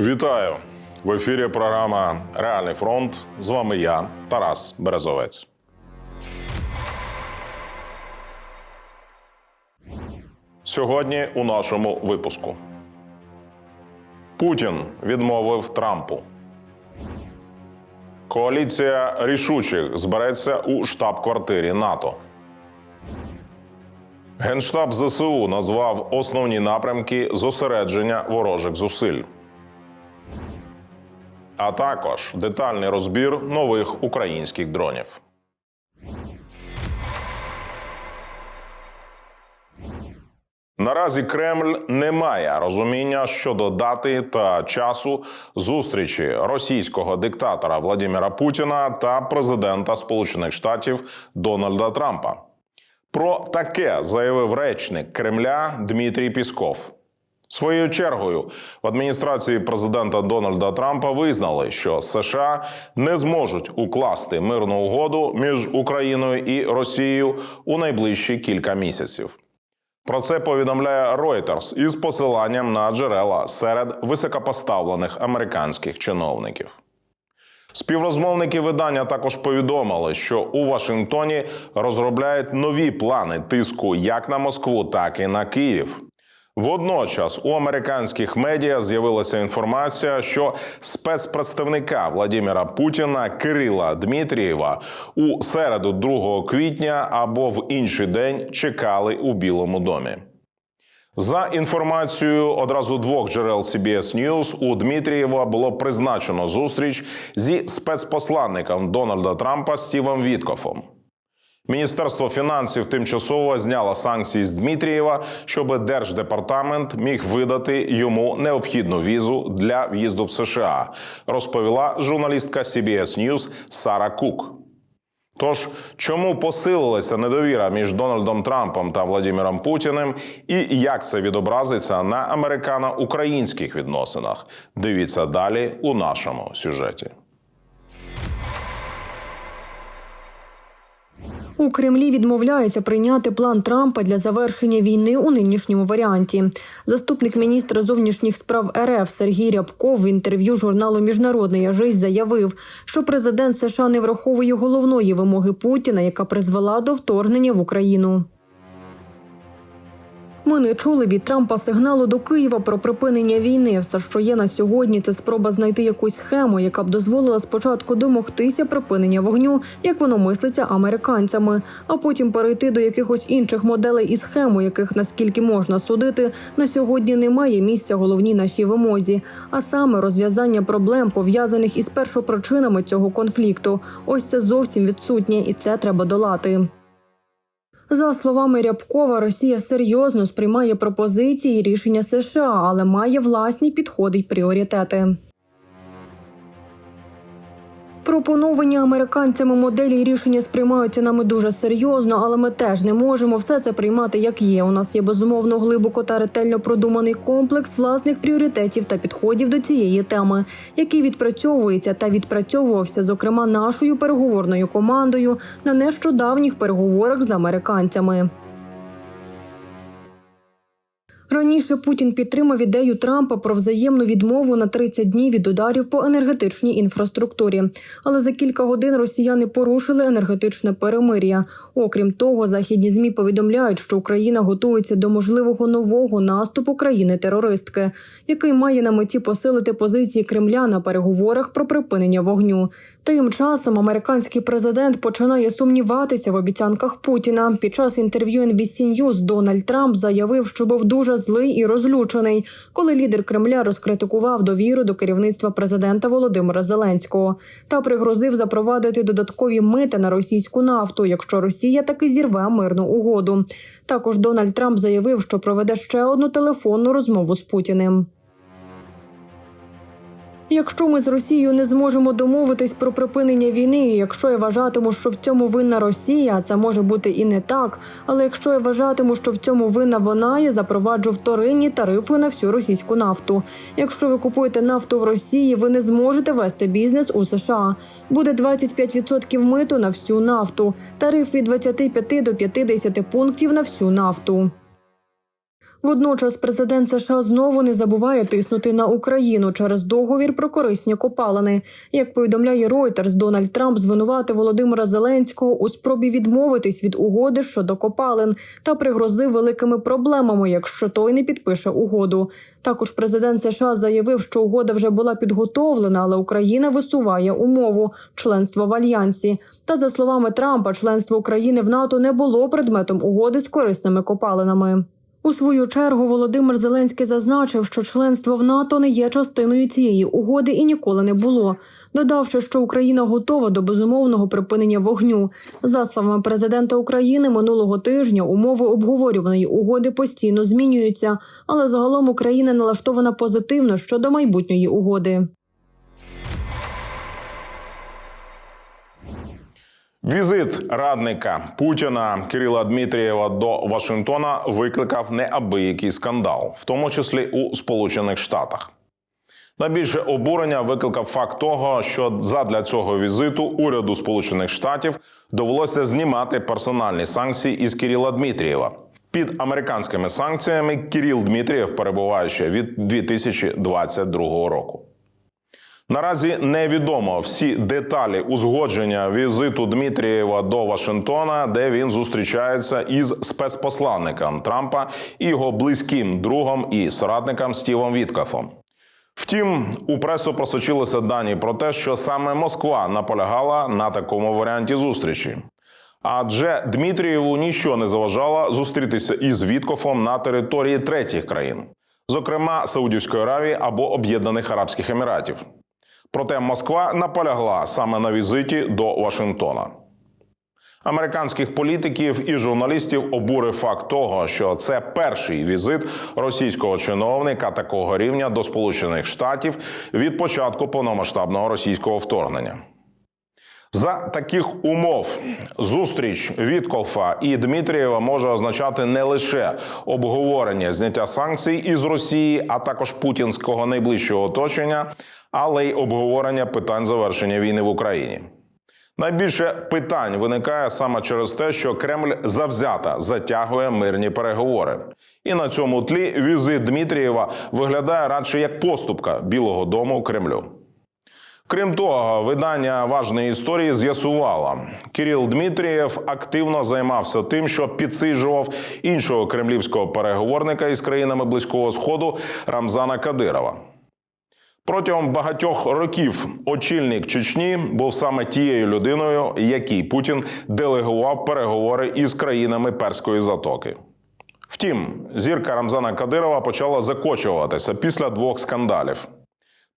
Вітаю в ефірі. Програма Реальний фронт. З вами я, Тарас Березовець. Сьогодні у нашому випуску Путін відмовив Трампу. Коаліція рішучих збереться у штаб-квартирі НАТО. Генштаб ЗСУ назвав основні напрямки зосередження ворожих зусиль. А також детальний розбір нових українських дронів. Наразі Кремль не має розуміння щодо дати та часу зустрічі російського диктатора Владимира Путіна та президента Сполучених Штатів Дональда Трампа. Про таке заявив речник Кремля Дмитрій Пісков. Своєю чергою в адміністрації президента Дональда Трампа визнали, що США не зможуть укласти мирну угоду між Україною і Росією у найближчі кілька місяців. Про це повідомляє Reuters із посиланням на джерела серед високопоставлених американських чиновників. Співрозмовники видання також повідомили, що у Вашингтоні розробляють нові плани тиску як на Москву, так і на Київ. Водночас у американських медіа з'явилася інформація, що спецпредставника Владимира Путіна Кирила Дмитрієва у середу 2 квітня або в інший день чекали у Білому домі. За інформацією одразу двох джерел CBS News, у Дмитрієва було призначено зустріч зі спецпосланником Дональда Трампа Стівом Віткофом. Міністерство фінансів тимчасово зняло санкції з Дмитрієва, щоб держдепартамент міг видати йому необхідну візу для в'їзду в США, розповіла журналістка CBS News Сара Кук. Тож, чому посилилася недовіра між Дональдом Трампом та Владимиром Путіним, і як це відобразиться на американо-українських відносинах? Дивіться далі у нашому сюжеті. У Кремлі відмовляються прийняти план Трампа для завершення війни у нинішньому варіанті. Заступник міністра зовнішніх справ РФ Сергій Рябков в інтерв'ю журналу Міжнародний ажисть заявив, що президент США не враховує головної вимоги Путіна, яка призвела до вторгнення в Україну. Ми не чули від Трампа сигналу до Києва про припинення війни. Все, що є на сьогодні, це спроба знайти якусь схему, яка б дозволила спочатку домогтися припинення вогню, як воно мислиться американцями, а потім перейти до якихось інших моделей і схем, у яких наскільки можна судити, на сьогодні немає місця головній нашій вимозі, а саме розв'язання проблем пов'язаних із першопричинами цього конфлікту. Ось це зовсім відсутнє, і це треба долати. За словами Рябкова, Росія серйозно сприймає пропозиції і рішення США, але має власні підходи й пріоритети. Пропоновані американцями моделі рішення сприймаються нами дуже серйозно, але ми теж не можемо все це приймати як є. У нас є безумовно глибоко та ретельно продуманий комплекс власних пріоритетів та підходів до цієї теми, який відпрацьовується та відпрацьовувався, зокрема, нашою переговорною командою на нещодавніх переговорах з американцями. Раніше Путін підтримав ідею Трампа про взаємну відмову на 30 днів від ударів по енергетичній інфраструктурі. Але за кілька годин росіяни порушили енергетичне перемир'я. Окрім того, західні змі повідомляють, що Україна готується до можливого нового наступу країни-терористки, який має на меті посилити позиції Кремля на переговорах про припинення вогню. Тим часом американський президент починає сумніватися в обіцянках Путіна. Під час інтерв'ю NBC News Дональд Трамп заявив, що був дуже злий і розлючений, коли лідер Кремля розкритикував довіру до керівництва президента Володимира Зеленського та пригрозив запровадити додаткові мити на російську нафту, якщо Росія таки зірве мирну угоду. Також Дональд Трамп заявив, що проведе ще одну телефонну розмову з Путіним. Якщо ми з Росією не зможемо домовитись про припинення війни, якщо я вважатиму, що в цьому винна Росія, це може бути і не так. Але якщо я вважатиму, що в цьому винна вона, я запроваджу вторинні тарифи на всю російську нафту. Якщо ви купуєте нафту в Росії, ви не зможете вести бізнес у США. Буде 25% миту на всю нафту, тариф від 25 до 50 пунктів на всю нафту. Водночас президент США знову не забуває тиснути на Україну через договір про корисні копалини. Як повідомляє Reuters, Дональд Трамп звинуватив Володимира Зеленського у спробі відмовитись від угоди щодо копалин та пригрозив великими проблемами, якщо той не підпише угоду. Також президент США заявив, що угода вже була підготовлена, але Україна висуває умову членство в альянсі. Та за словами Трампа, членство України в НАТО не було предметом угоди з корисними копалинами. У свою чергу Володимир Зеленський зазначив, що членство в НАТО не є частиною цієї угоди і ніколи не було, додавши, що Україна готова до безумовного припинення вогню. За словами президента України, минулого тижня умови обговорюваної угоди постійно змінюються, але загалом Україна налаштована позитивно щодо майбутньої угоди. Візит радника Путіна Кирила Дмитрієва до Вашингтона викликав неабиякий скандал, в тому числі у Сполучених Штатах. Найбільше обурення викликав факт того, що задля цього візиту уряду Сполучених Штатів довелося знімати персональні санкції із Кирила Дмитрієва. Під американськими санкціями Кирил Дмитрієв перебуває ще від 2022 року. Наразі невідомо всі деталі узгодження візиту Дмитрієва до Вашингтона, де він зустрічається із спецпосланником Трампа і його близьким другом і соратником Стівом Віткафом. Втім, у пресу просочилися дані про те, що саме Москва наполягала на такому варіанті зустрічі. Адже Дмитрієву нічого не заважало зустрітися із Віткофом на території третіх країн, зокрема Саудівської Аравії або Об'єднаних Арабських Еміратів. Проте Москва наполягла саме на візиті до Вашингтона. Американських політиків і журналістів обурив факт того, що це перший візит російського чиновника такого рівня до Сполучених Штатів від початку повномасштабного російського вторгнення. За таких умов зустріч Віткофа і Дмитрієва може означати не лише обговорення зняття санкцій із Росії, а також путінського найближчого оточення, але й обговорення питань завершення війни в Україні. Найбільше питань виникає саме через те, що Кремль завзято затягує мирні переговори, і на цьому тлі візит Дмитрієва виглядає радше як поступка Білого Дому Кремлю. Крім того, видання важної історії з'ясувало, Кирил Дмитрієв активно займався тим, що підсиджував іншого кремлівського переговорника із країнами близького сходу Рамзана Кадирова. Протягом багатьох років очільник Чечні був саме тією людиною, якій Путін делегував переговори із країнами Перської затоки. Втім, зірка Рамзана Кадирова почала закочуватися після двох скандалів.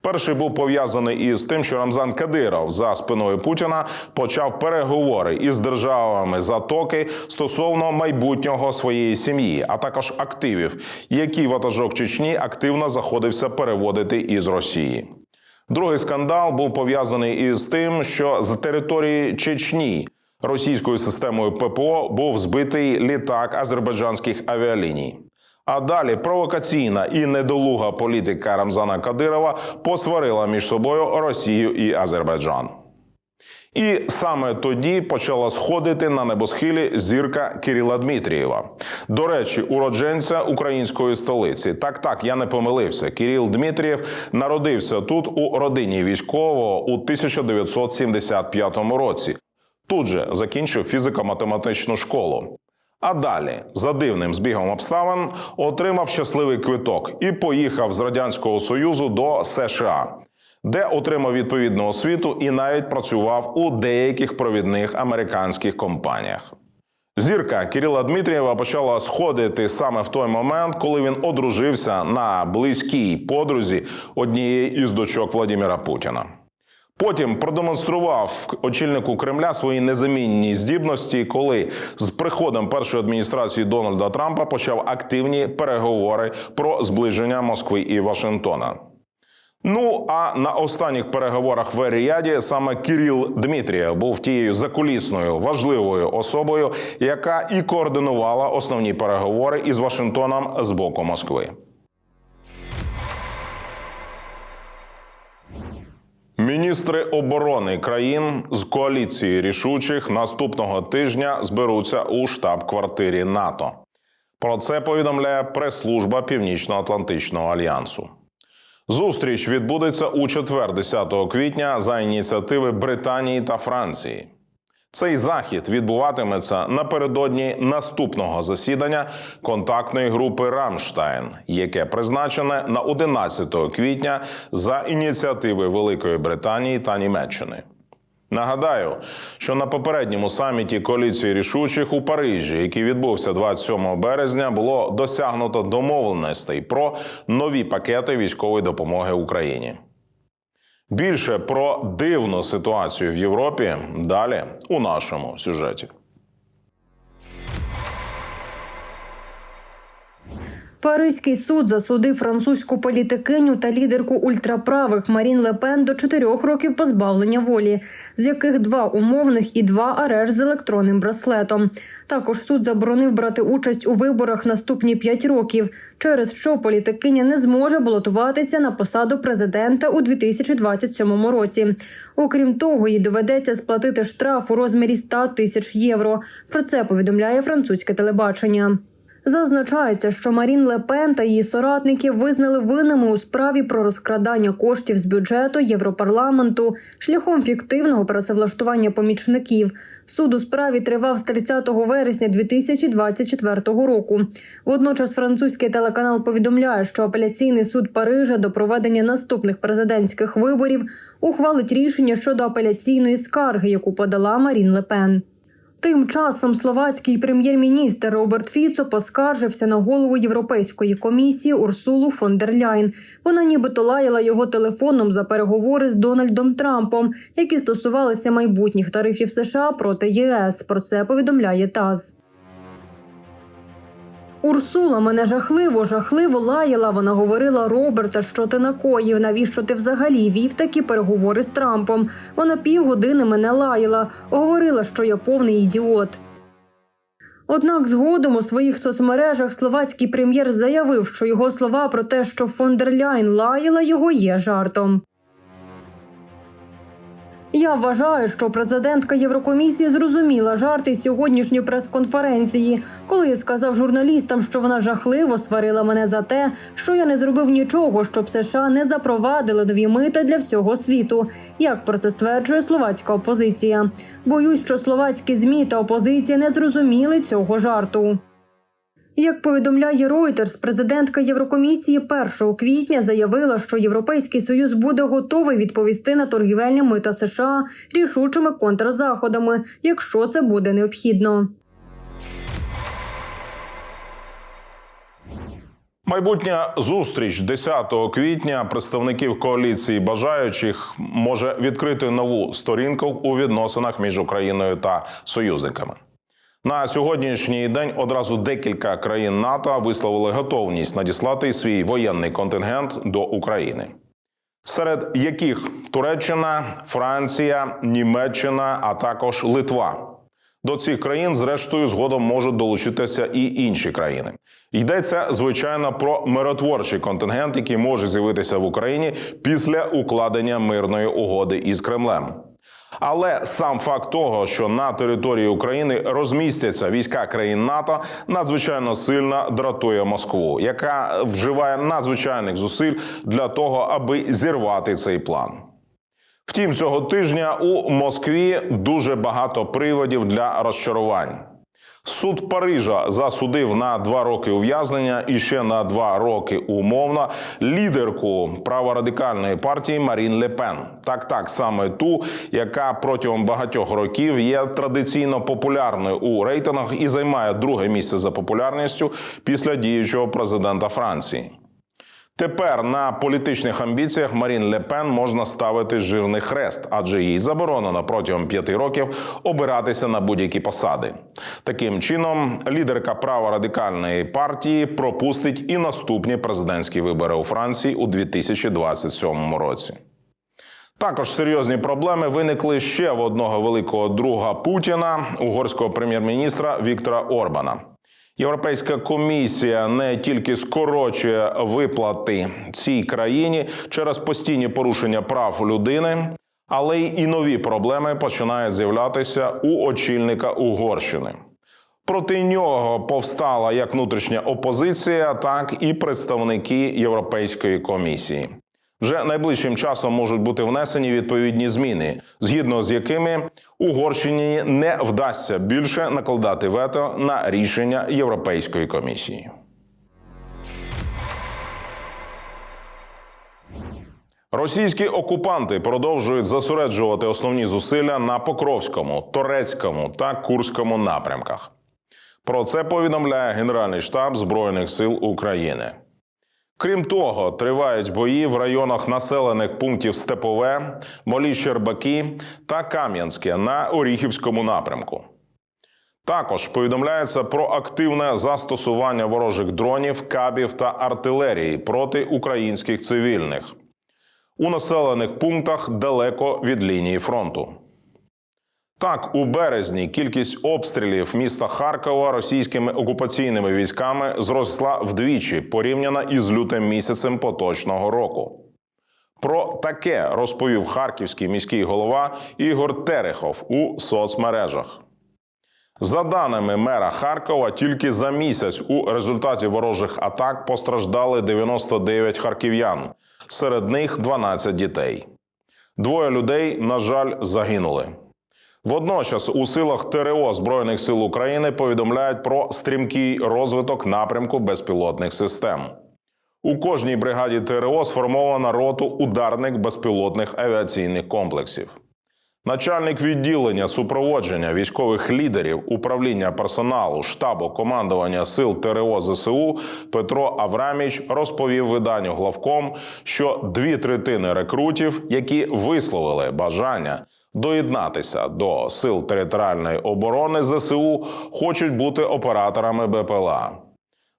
Перший був пов'язаний із тим, що Рамзан Кадиров за спиною Путіна почав переговори із державами Затоки стосовно майбутнього своєї сім'ї, а також активів, які ватажок Чечні активно заходився переводити із Росії. Другий скандал був пов'язаний із тим, що з території Чечні російською системою ППО був збитий літак азербайджанських авіаліній. А далі провокаційна і недолуга політика Рамзана Кадирова посварила між собою Росію і Азербайджан. І саме тоді почала сходити на небосхилі зірка Кирила Дмитрієва. До речі, уродженця української столиці. Так, так, я не помилився. Кирил Дмитрієв народився тут у родині військового у 1975 році. Тут же закінчив фізико-математичну школу. А далі, за дивним збігом обставин, отримав щасливий квиток і поїхав з радянського союзу до США, де отримав відповідну освіту і навіть працював у деяких провідних американських компаніях. Зірка Кирила Дмитрієва почала сходити саме в той момент, коли він одружився на близькій подрузі однієї із дочок Владимира Путіна. Потім продемонстрував очільнику Кремля свої незамінні здібності, коли з приходом першої адміністрації Дональда Трампа почав активні переговори про зближення Москви і Вашингтона. Ну а на останніх переговорах в Ріаді саме Кирил Дмитрієв був тією закулісною важливою особою, яка і координувала основні переговори із Вашингтоном з боку Москви. Міністри оборони країн з коаліції рішучих наступного тижня зберуться у штаб-квартирі НАТО. Про це повідомляє прес-служба Північно-Атлантичного альянсу. Зустріч відбудеться у четвер, 10 квітня, за ініціативи Британії та Франції. Цей захід відбуватиметься напередодні наступного засідання контактної групи Рамштайн, яке призначене на 11 квітня за ініціативи Великої Британії та Німеччини. Нагадаю, що на попередньому саміті коаліції рішучих у Парижі, який відбувся 27 березня, було досягнуто домовленостей про нові пакети військової допомоги Україні. Більше про дивну ситуацію в Європі далі у нашому сюжеті. Паризький суд засудив французьку політикиню та лідерку ультраправих Марін Лепен до чотирьох років позбавлення волі, з яких два умовних і два арешт з електронним браслетом. Також суд заборонив брати участь у виборах наступні п'ять років, через що політикиня не зможе балотуватися на посаду президента у 2027 році. Окрім того, їй доведеться сплатити штраф у розмірі 100 тисяч євро. Про це повідомляє французьке телебачення. Зазначається, що Марін Лепен та її соратники визнали винними у справі про розкрадання коштів з бюджету Європарламенту шляхом фіктивного працевлаштування помічників. Суд у справі тривав з 30 вересня 2024 року. Водночас французький телеканал повідомляє, що апеляційний суд Парижа до проведення наступних президентських виборів ухвалить рішення щодо апеляційної скарги, яку подала Марін Лепен. Тим часом словацький прем'єр-міністр Роберт Фіцо поскаржився на голову Європейської комісії Урсулу фон дер Ляйн. Вона нібито лаяла його телефоном за переговори з Дональдом Трампом, які стосувалися майбутніх тарифів США проти ЄС. Про це повідомляє ТАСС. Урсула мене жахливо, жахливо лаяла. Вона говорила Роберта, що ти накоїв, навіщо ти взагалі вів такі переговори з Трампом. Вона півгодини мене лаяла, говорила, що я повний ідіот. Однак згодом у своїх соцмережах словацький прем'єр заявив, що його слова про те, що фон дер Ляйн лаяла його, є жартом. Я вважаю, що президентка Єврокомісії зрозуміла жарти сьогоднішньої прес-конференції, коли я сказав журналістам, що вона жахливо сварила мене за те, що я не зробив нічого, щоб США не запровадили нові мита для всього світу. Як про це стверджує словацька опозиція? Боюсь, що словацькі змі та опозиція не зрозуміли цього жарту. Як повідомляє Reuters, президентка Єврокомісії 1 квітня заявила, що Європейський союз буде готовий відповісти на торгівельні мита США рішучими контрзаходами, якщо це буде необхідно. Майбутня зустріч 10 квітня представників коаліції бажаючих може відкрити нову сторінку у відносинах між Україною та союзниками. На сьогоднішній день одразу декілька країн НАТО висловили готовність надіслати свій воєнний контингент до України, серед яких Туреччина, Франція, Німеччина, а також Литва. До цих країн, зрештою, згодом можуть долучитися і інші країни. Йдеться звичайно про миротворчий контингент, який може з'явитися в Україні після укладення мирної угоди із Кремлем. Але сам факт того, що на території України розмістяться війська країн НАТО, надзвичайно сильно дратує Москву, яка вживає надзвичайних зусиль для того, аби зірвати цей план. Втім, цього тижня у Москві дуже багато приводів для розчарувань. Суд Парижа засудив на два роки ув'язнення і ще на два роки умовно лідерку праворадикальної партії Марін Лепен. Так, так саме ту, яка протягом багатьох років є традиційно популярною у рейтингах і займає друге місце за популярністю після діючого президента Франції. Тепер на політичних амбіціях Марін Лепен можна ставити жирний хрест, адже їй заборонено протягом п'яти років обиратися на будь-які посади. Таким чином, лідерка праворадикальної партії пропустить і наступні президентські вибори у Франції у 2027 році. Також серйозні проблеми виникли ще в одного великого друга Путіна, угорського прем'єр-міністра Віктора Орбана. Європейська комісія не тільки скорочує виплати цій країні через постійні порушення прав людини, але й і нові проблеми починають з'являтися у очільника Угорщини. Проти нього повстала як внутрішня опозиція, так і представники Європейської комісії. Вже найближчим часом можуть бути внесені відповідні зміни, згідно з якими Угорщині не вдасться більше накладати вето на рішення Європейської комісії. Російські окупанти продовжують зосереджувати основні зусилля на Покровському, Торецькому та Курському напрямках. Про це повідомляє Генеральний штаб Збройних сил України. Крім того, тривають бої в районах населених пунктів Степове, Малі Щербаки та Кам'янське на Оріхівському напрямку. Також повідомляється про активне застосування ворожих дронів, кабів та артилерії проти українських цивільних у населених пунктах далеко від лінії фронту. Так, у березні кількість обстрілів міста Харкова російськими окупаційними військами зросла вдвічі порівняно із лютим місяцем поточного року. Про таке розповів харківський міський голова Ігор Терехов у соцмережах. За даними мера Харкова, тільки за місяць у результаті ворожих атак постраждали 99 харків'ян, серед них 12 дітей. Двоє людей, на жаль, загинули. Водночас у силах ТРО Збройних сил України повідомляють про стрімкий розвиток напрямку безпілотних систем. У кожній бригаді ТРО сформована роту ударних безпілотних авіаційних комплексів. Начальник відділення супроводження військових лідерів управління персоналу штабу командування сил ТРО ЗСУ Петро Авраміч розповів виданню главком, що дві третини рекрутів, які висловили бажання доєднатися до сил територіальної оборони ЗСУ, хочуть бути операторами БПЛА.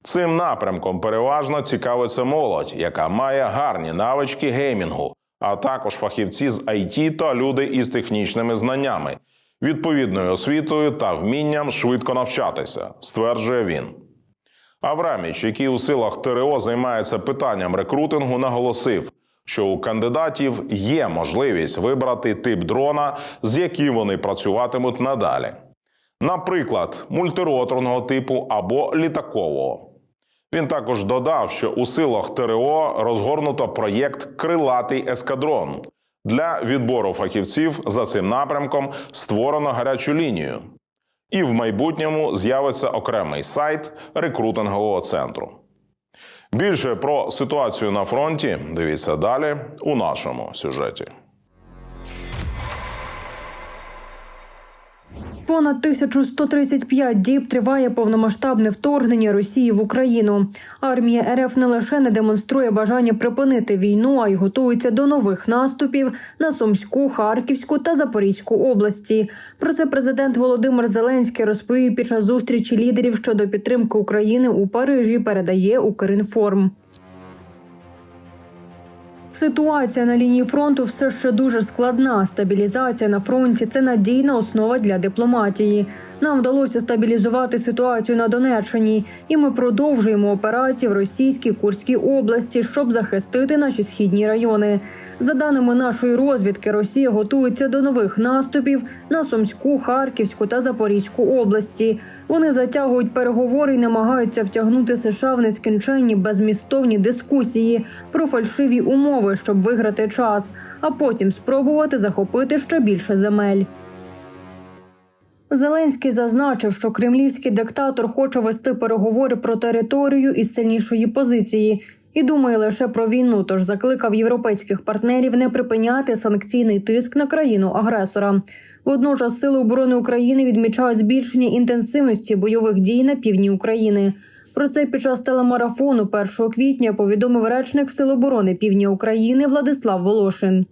Цим напрямком переважно цікавиться молодь, яка має гарні навички геймінгу, а також фахівці з IT та люди із технічними знаннями, відповідною освітою та вмінням швидко навчатися, стверджує він. Авраміч, який у силах ТРО займається питанням рекрутингу, наголосив, що у кандидатів є можливість вибрати тип дрона, з яким вони працюватимуть надалі. Наприклад, мультироторного типу або літакового. Він також додав, що у силах ТРО розгорнуто проєкт Крилатий ескадрон. Для відбору фахівців за цим напрямком створено гарячу лінію. І в майбутньому з'явиться окремий сайт рекрутингового центру. Більше про ситуацію на фронті дивіться далі у нашому сюжеті. Понад 1135 діб триває повномасштабне вторгнення Росії в Україну. Армія РФ не лише не демонструє бажання припинити війну, а й готується до нових наступів на Сумську, Харківську та Запорізьку області. Про це президент Володимир Зеленський розповів під час зустрічі лідерів щодо підтримки України у Парижі. Передає Укрінформ. Ситуація на лінії фронту все ще дуже складна. Стабілізація на фронті це надійна основа для дипломатії. Нам вдалося стабілізувати ситуацію на Донеччині, і ми продовжуємо операції в російській Курській області, щоб захистити наші східні райони. За даними нашої розвідки, Росія готується до нових наступів на Сумську, Харківську та Запорізьку області. Вони затягують переговори і намагаються втягнути США в нескінченні безмістовні дискусії про фальшиві умови, щоб виграти час, а потім спробувати захопити ще більше земель. Зеленський зазначив, що кремлівський диктатор хоче вести переговори про територію із сильнішої позиції і думає лише про війну. Тож закликав європейських партнерів не припиняти санкційний тиск на країну агресора. Водночас сили оборони України відмічають збільшення інтенсивності бойових дій на півдні України. Про це під час телемарафону 1 квітня повідомив речник Сил оборони Півдня України Владислав Волошин.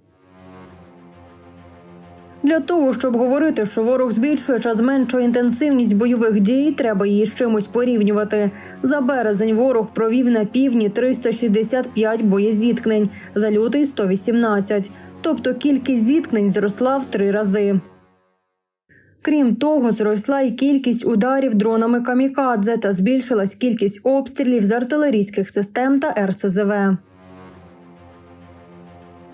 Для того щоб говорити, що ворог збільшує чи зменшує інтенсивність бойових дій, треба її з чимось порівнювати. За березень ворог провів на півдні 365 боєзіткнень, за лютий 118. Тобто кількість зіткнень зросла в три рази. Крім того, зросла й кількість ударів дронами камікадзе та збільшилась кількість обстрілів з артилерійських систем та РСЗВ.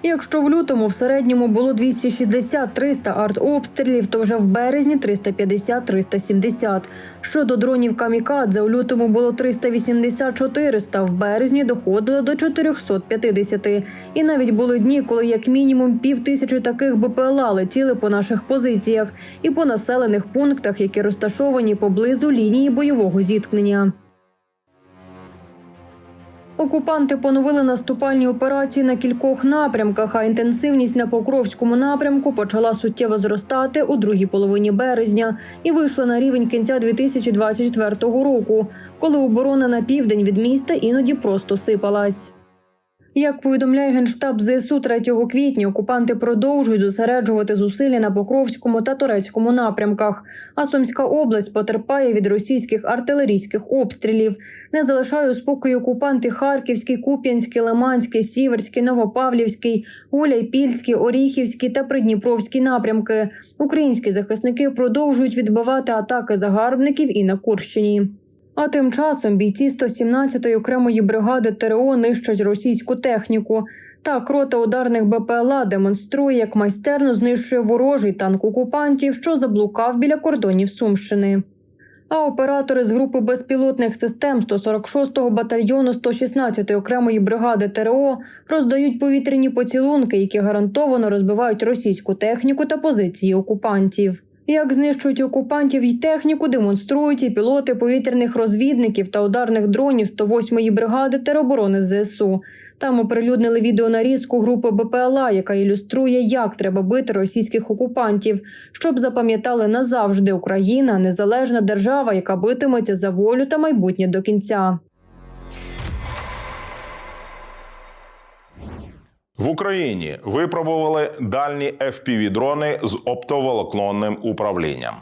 Якщо в лютому в середньому було 260-300 артобстрілів, то вже в березні 350-370. Щодо дронів камікадзе, у лютому було 380-400, в березні доходило до 450. І навіть були дні, коли як мінімум пів тисячі таких БПЛА летіли по наших позиціях і по населених пунктах, які розташовані поблизу лінії бойового зіткнення. Окупанти поновили наступальні операції на кількох напрямках, а інтенсивність на Покровському напрямку почала суттєво зростати у другій половині березня і вийшла на рівень кінця 2024 року, коли оборона на південь від міста іноді просто сипалась. Як повідомляє генштаб ЗСУ 3 квітня, окупанти продовжують зосереджувати зусилля на Покровському та Турецькому напрямках. А Сумська область потерпає від російських артилерійських обстрілів. Не залишають у спокою окупанти Харківський, Куп'янський, Лиманський, Сіверський, Новопавлівський, Гуляйпільський, Оріхівський та Придніпровський напрямки. Українські захисники продовжують відбивати атаки загарбників і на Курщині. А тим часом бійці 117-ї окремої бригади ТРО нищать російську техніку. Так, рота ударних БПЛА демонструє, як майстерно знищує ворожий танк окупантів, що заблукав біля кордонів Сумщини. А оператори з групи безпілотних систем 146-го батальйону 116-ї окремої бригади ТРО роздають повітряні поцілунки, які гарантовано розбивають російську техніку та позиції окупантів. Як знищують окупантів і техніку, демонструють і пілоти повітряних розвідників та ударних дронів 108-ї бригади тероборони ЗСУ. Там оприлюднили відеонарізку групи БПЛА, яка ілюструє, як треба бити російських окупантів, щоб запам'ятали назавжди Україна незалежна держава, яка битиметься за волю та майбутнє до кінця. В Україні випробували дальні FPV-дрони з оптоволоконним управлінням.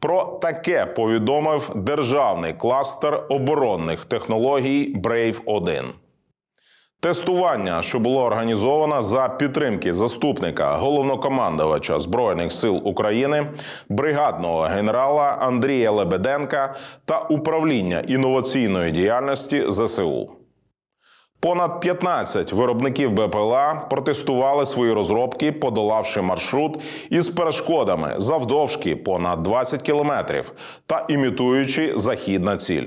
Про таке повідомив державний кластер оборонних технологій Brave 1 Тестування, що було організовано за підтримки заступника головнокомандувача Збройних сил України, бригадного генерала Андрія Лебеденка та управління інноваційної діяльності ЗСУ. Понад 15 виробників БПЛА протестували свої розробки, подолавши маршрут із перешкодами завдовжки понад 20 кілометрів та імітуючи захід на ціль.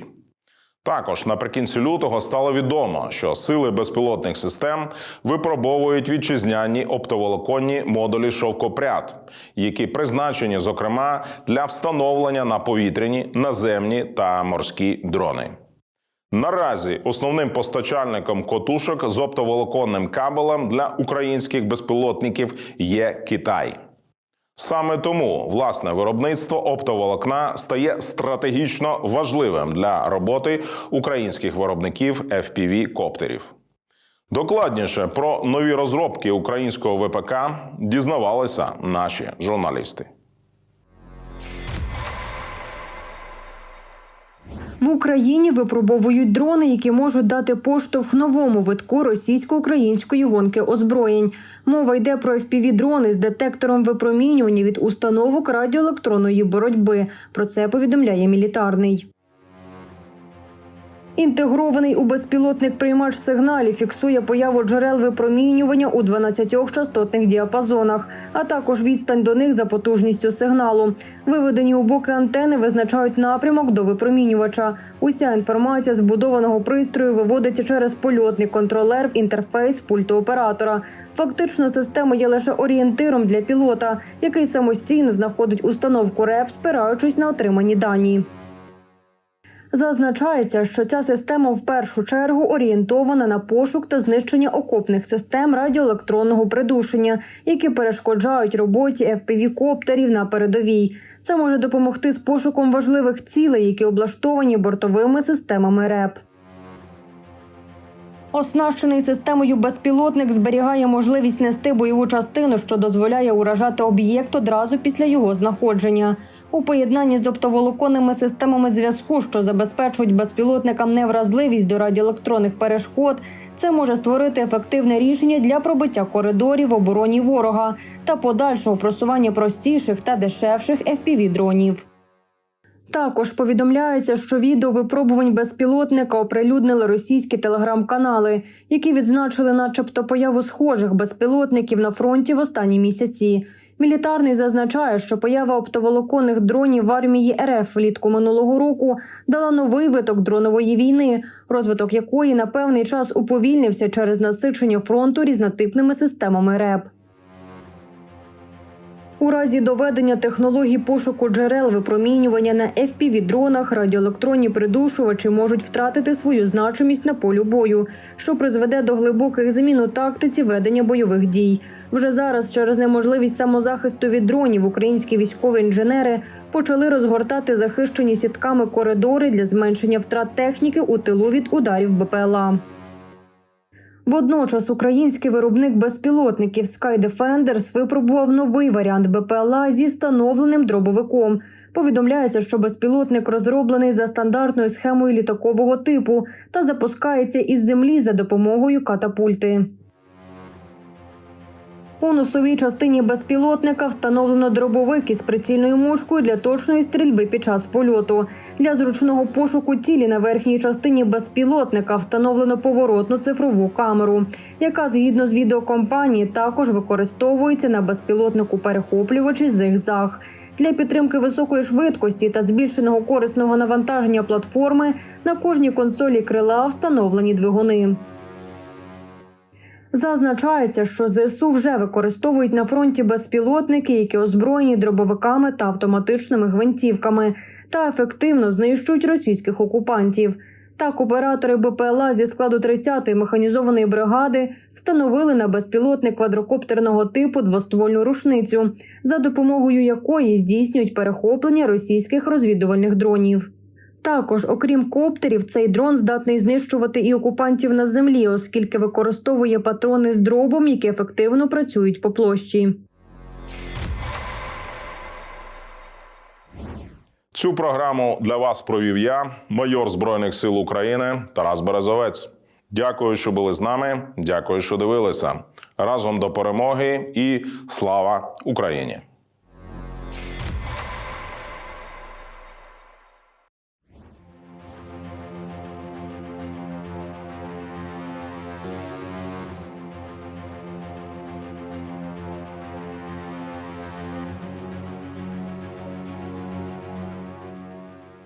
Також наприкінці лютого стало відомо, що сили безпілотних систем випробовують вітчизняні оптоволоконні модулі шовкопряд, які призначені, зокрема, для встановлення на повітряні, наземні та морські дрони. Наразі основним постачальником котушок з оптоволоконним кабелем для українських безпілотників є Китай. Саме тому власне виробництво оптоволокна стає стратегічно важливим для роботи українських виробників fpv коптерів. Докладніше про нові розробки українського ВПК дізнавалися наші журналісти. В Україні випробовують дрони, які можуть дати поштовх новому витку російсько-української гонки озброєнь. Мова йде про fpv дрони з детектором випромінювання від установок радіоелектронної боротьби. Про це повідомляє мілітарний. Інтегрований у безпілотник приймач сигналів фіксує появу джерел випромінювання у 12 частотних діапазонах, а також відстань до них за потужністю сигналу. Виведені у боки антени визначають напрямок до випромінювача. Уся інформація збудованого пристрою виводиться через польотний контролер в інтерфейс пульту оператора. Фактично, система є лише орієнтиром для пілота, який самостійно знаходить установку РЕП, спираючись на отримані дані. Зазначається, що ця система в першу чергу орієнтована на пошук та знищення окопних систем радіоелектронного придушення, які перешкоджають роботі FPV-коптерів на передовій. Це може допомогти з пошуком важливих цілей, які облаштовані бортовими системами РЕП. Оснащений системою безпілотник зберігає можливість нести бойову частину, що дозволяє уражати об'єкт одразу після його знаходження. У поєднанні з оптоволоконними системами зв'язку, що забезпечують безпілотникам невразливість до радіоелектронних перешкод, це може створити ефективне рішення для пробиття коридорів в обороні ворога та подальшого просування простіших та дешевших FPV-дронів. Також повідомляється, що відео випробувань безпілотника оприлюднили російські телеграм-канали, які відзначили, начебто, появу схожих безпілотників на фронті в останні місяці. Мілітарний зазначає, що поява оптоволоконних дронів в армії РФ влітку минулого року дала новий виток дронової війни, розвиток якої на певний час уповільнився через насичення фронту різнотипними системами РЕП. У разі доведення технологій пошуку джерел випромінювання на FPV-дронах радіоелектронні придушувачі можуть втратити свою значимість на полю бою, що призведе до глибоких змін у тактиці ведення бойових дій. Вже зараз, через неможливість самозахисту від дронів, українські військові інженери почали розгортати захищені сітками коридори для зменшення втрат техніки у тилу від ударів БПЛА. Водночас український виробник безпілотників Sky Defenders випробував новий варіант БПЛА зі встановленим дробовиком. Повідомляється, що безпілотник розроблений за стандартною схемою літакового типу та запускається із землі за допомогою катапульти. У носовій частині безпілотника встановлено дробовик із прицільною мушкою для точної стрільби під час польоту. Для зручного пошуку цілі на верхній частині безпілотника встановлено поворотну цифрову камеру, яка згідно з відеокомпанії також використовується на безпілотнику перехоплювачі зигзаг. Для підтримки високої швидкості та збільшеного корисного навантаження платформи на кожній консолі крила встановлені двигуни. Зазначається, що ЗСУ вже використовують на фронті безпілотники, які озброєні дробовиками та автоматичними гвинтівками, та ефективно знищують російських окупантів. Так, оператори БПЛА зі складу 30-ї механізованої бригади встановили на безпілотник квадрокоптерного типу двоствольну рушницю, за допомогою якої здійснюють перехоплення російських розвідувальних дронів. Також, окрім коптерів, цей дрон здатний знищувати і окупантів на землі, оскільки використовує патрони з дробом, які ефективно працюють по площі. Цю програму для вас провів я, майор Збройних сил України Тарас Березовець. Дякую, що були з нами. Дякую, що дивилися. Разом до перемоги і слава Україні!